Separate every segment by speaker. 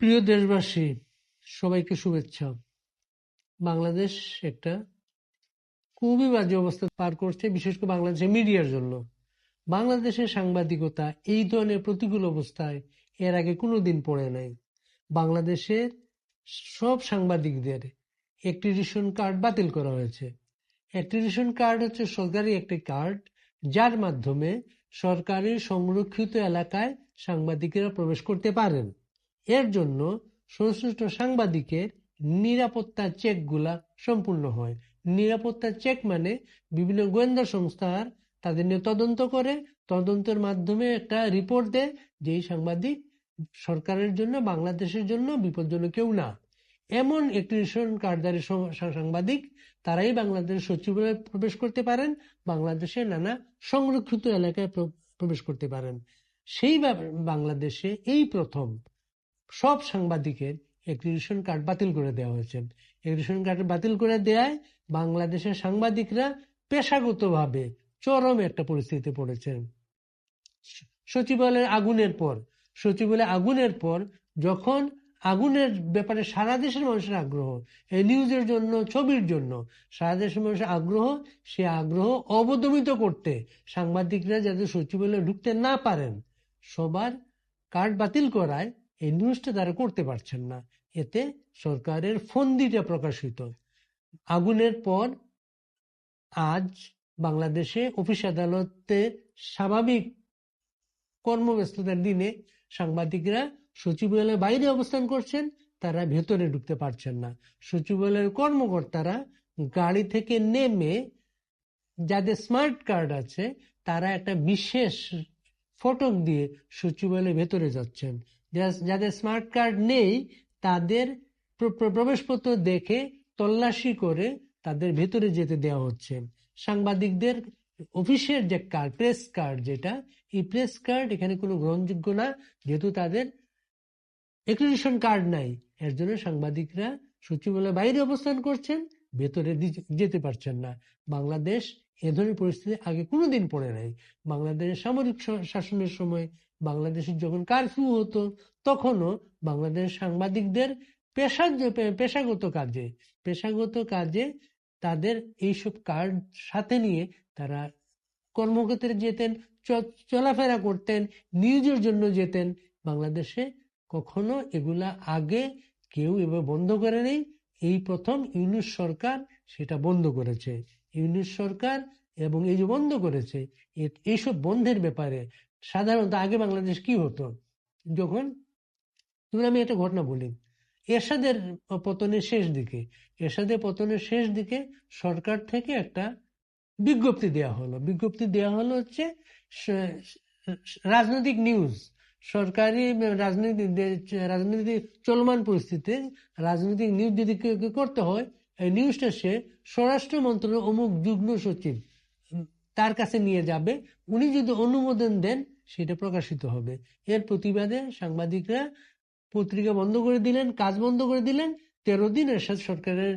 Speaker 1: প্রিয় দেশবাসী, সবাইকে শুভেচ্ছা। বাংলাদেশ একটা খুবই বাজে অবস্থা পার করছে, বিশেষ করে বাংলাদেশের মিডিয়ার জন্য। বাংলাদেশের সাংবাদিকতা এই ধরনের প্রতিকূল অবস্থায় এর আগে কোনোদিন পড়ে নাই। বাংলাদেশের সব সাংবাদিকদের একটি রেশন কার্ড বাতিল করা হয়েছে। একটি রেশন কার্ড হচ্ছে সরকারি একটি কার্ড, যার মাধ্যমে সরকারি সংরক্ষিত এলাকায় সাংবাদিকেরা প্রবেশ করতে পারেন। এর জন্য সংশ্লিষ্ট সাংবাদিকের নিরাপত্তা চেকগুলা সম্পূর্ণ হয়। নিরাপত্তা চেক মানে বিভিন্ন গোয়েন্দা সংস্থার তাদের নিয়ে তদন্ত করে, তদন্তের মাধ্যমে একটা রিপোর্ট দেয় যে সাংবাদিক সরকারের জন্য, বাংলাদেশের জন্য বিপজ্জনক কেউ না। এমন একটি রেশন কার্ডধারী সাংবাদিক তারাই বাংলাদেশ সচিবালয়ে প্রবেশ করতে পারেন, বাংলাদেশের নানা সংরক্ষিত এলাকায় প্রবেশ করতে পারেন। সেই বাংলাদেশে এই প্রথম সব সাংবাদিকের রেশন কার্ড বাতিল করে দেওয়া হয়েছে। রেশন কার্ড বাতিল করে দেওয়ায় বাংলাদেশের সাংবাদিকরা পেশাগতভাবে চরম একটা পরিস্থিতিতে পড়েছেন। সচিবালয়ের আগুনের পর, সচিবালয় আগুনের পর যখন আগুনের ব্যাপারে সারা দেশের মানুষের আগ্রহ, এই নিউজের জন্য, ছবির জন্য সারা দেশের মানুষের আগ্রহ, সে আগ্রহ অবদমিত করতে সাংবাদিকরা যাতে সচিবালয়ে ঢুকতে না পারেন, সবার কার্ড বাতিল করায় এই নিউজটা তারা করতে পারছেন না। এতে সরকারের ফন্দিটা প্রকাশিত। আগুনের পর আজ বাংলাদেশে অফিস আদালতে স্বাভাবিক কর্মব্যস্ততার দিনে সাংবাদিকরা সচিবালয়ের বাইরে অবস্থান করছেন, তারা ভেতরে ঢুকতে পারছেন না। সচিবালয়ের কর্মকর্তারা গাড়ি থেকে নেমে যাদের স্মার্ট কার্ড আছে, তারা একটা বিশেষ ফটক দিয়ে সচিবালয়ের ভেতরে যাচ্ছেন। যাদের স্মার্ট কার্ড নেই, তাদের প্রবেশপত্র দেখে তল্লাশি করে তাদের ভেতরে যেতে দেওয়া হচ্ছে। সাংবাদিকদের অফিসের যে কার্ড প্রেস কার্ড যেটা, এই প্রেস কার্ড এখানে কোনো গ্রহণযোগ্য না, যেহেতু তাদের এক্রিডিশন কার্ড নাই। এর জন্য সাংবাদিকরা সচিবালয়ের বাইরে অবস্থান করছেন, ভেতরে যেতে পারছেন না। বাংলাদেশ এ ধরনের পরিস্থিতি আগে কোনোদিন পড়ে নাই। বাংলাদেশের সামরিক শাসনের সময় বাংলাদেশের যখন কারফিউ হতো, তখনও বাংলাদেশ সাংবাদিকদের পেশা পেশাগত কাজে পেশাগত কাজে তাদের এইসব কার্ড সাথে নিয়ে তারা কর্মক্ষেত্রে যেতেন চলাফেরা করতেন নিউজের জন্য যেতেন। বাংলাদেশে কখনো এগুলা আগে কেউ এভাবে বন্ধ করে নেই এই প্রথম ইউনুস সরকার সেটা বন্ধ করেছে। ইউনুস সরকার এবং এই যে বন্ধ করেছে এইসব বন্ধের ব্যাপারে সাধারণত আগে বাংলাদেশ কি হতো? যখন তুমি আমি একটা ঘটনা বলি, এরশাদের পতনের শেষ দিকে, এরশাদের পতনের শেষ দিকে সরকার থেকে একটা বিজ্ঞপ্তি দেওয়া হলো। বিজ্ঞপ্তি দেওয়া হলো হচ্ছে রাজনৈতিক নিউজ, সরকারি রাজনীতি রাজনীতি চলমান পরিস্থিতিতে রাজনৈতিক নিউজ যদি করতে হয়, এই নিউজটা সে স্বরাষ্ট্র মন্ত্রণালয় অমুক যুগ্ম সচিব তার কাছে নিয়ে যাবে। উনি যদি অনুমোদন দেন, সেটা প্রকাশিত হবে। এর প্রতিবাদে সাংবাদিকরা পত্রিকা বন্ধ করে দিলেন, কাজ বন্ধ করে দিলেন। তেরো দিন এরশাদ সরকারের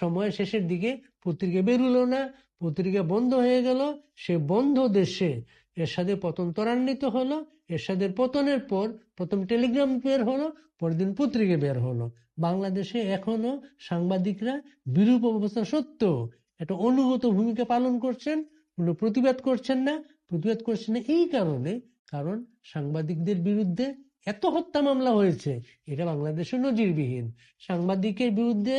Speaker 1: সময় শেষের দিকে পত্রিকা বেরুলো না। পত্রিকা বন্ধ হয়ে গেল। সে বন্ধ দেশে এরশাদের পতন ত্বরান্বিত হলো। এরশাদের পতনের পর প্রথম টেলিগ্রাম বের হলো, পরের দিন পত্রিকা বের হলো। বাংলাদেশে এখনও সাংবাদিকরা বিরূপ অবস্থা সত্ত্বেও একটা অনুগত ভূমিকা পালন করছেন। প্রতিবাদ করছেন না। প্রতিবাদ করছেন না এই কারণে, কারণ সাংবাদিকদের বিরুদ্ধে এত হত্যা মামলা হয়েছে, এটা বাংলাদেশে নজিরবিহীন। সাংবাদিকের বিরুদ্ধে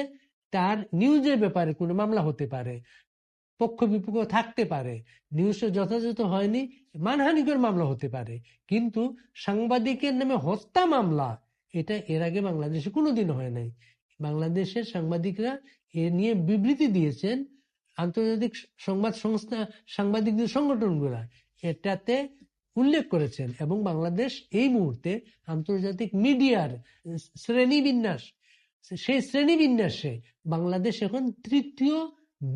Speaker 1: তার নিউজের ব্যাপারে কোনো মামলা হতে পারে পক্ষ বিপক্ষ থাকতে পারে নিউজটা যথাযথ হয়নি, মানহানিকর মামলা হতে পারে। কিন্তু সাংবাদিকের নামে হত্যা মামলা, এটা এর আগে বাংলাদেশে কোনোদিন হয় নাই। বাংলাদেশের সাংবাদিকরা এ নিয়ে বিবৃতি দিয়েছেন আন্তর্জাতিক সংবাদ সংস্থা সাংবাদিকদের সংগঠনগুলা এটাতে উল্লেখ করেছেন এবং বাংলাদেশ এই মুহূর্তে আন্তর্জাতিক মিডিয়ার শ্রেণীবিন্যাস সেই শ্রেণীবিন্যাসে বাংলাদেশ এখন তৃতীয়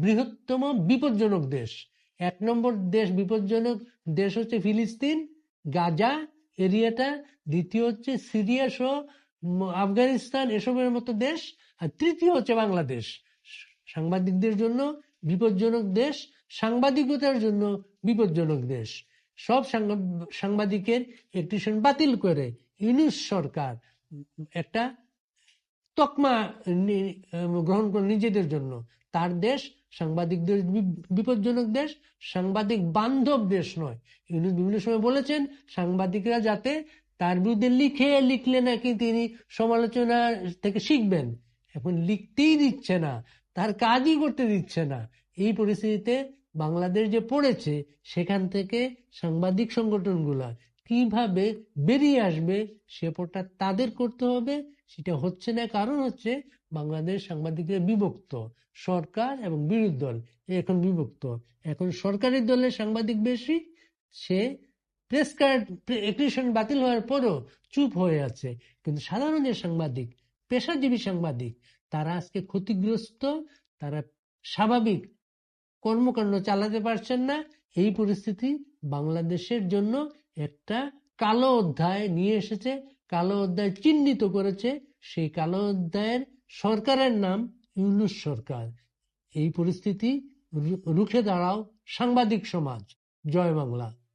Speaker 1: বৃহত্তম বিপজ্জনক দেশ। এক নম্বর দেশ বিপজ্জনক দেশ হচ্ছে ফিলিস্তিন, গাজা, এরিয়াটা, দ্বিতীয় হচ্ছে সিরিয়া সহ আফগানিস্তান এসবের মতো দেশ, আর তৃতীয় হচ্ছে বাংলাদেশ। সাংবাদিকদের জন্য বিপজ্জনক দেশ, সাংবাদিকতার জন্য বিপজ্জনক দেশ। সব সাংবাদিকের একটি বাতিল করে ইউনুস সরকার একটা তকমা গ্রহণ করে নিজেদের জন্য। তার দেশ সাংবাদিকদের বিপজ্জনক দেশ, সাংবাদিক বান্ধব দেশ নয়। ইউনুস বিভিন্ন সময় বলেছেন, সাংবাদিকরা যাতে তার বিরুদ্ধে লিখে, লিখলে নাকি তিনি সমালোচনা থেকে শিখবেন। এখন লিখতেই দিচ্ছে না। তার কাজই করতে দিচ্ছে না। এই পরিস্থিতিতে বাংলাদেশ যে পড়েছে, সেখান থেকে সাংবাদিক সংগঠনগুলা কীভাবে বেরিয়ে আসবে সেপটা তাদের করতে হবে, সেটা হচ্ছে না, কারণ হচ্ছে বাংলাদেশ সাংবাদিকরা বিভক্ত। সরকার এবং বিরোধী দল এখন বিভক্ত। এখন সরকারি দলের সাংবাদিক বেশি, সে প্রেস কার্ড বাতিল হওয়ার পরও চুপ হয়ে আছে। কিন্তু সাধারণ যে সাংবাদিক, পেশাজীবী সাংবাদিক তারা আজকে ক্ষতিগ্রস্ত, তারা স্বাভাবিক কর্মকাণ্ড চালাতে পারছেন না। এই পরিস্থিতি বাংলাদেশের জন্য একটা কালো অধ্যায় নিয়ে এসেছে। কালো অধ্যায় চিহ্নিত করেছে। সেই কালো অধ্যায়ের সরকারের নাম ইউনুস সরকার। এই পরিস্থিতি রুখে দাঁড়াও সাংবাদিক সমাজ। জয় বাংলা।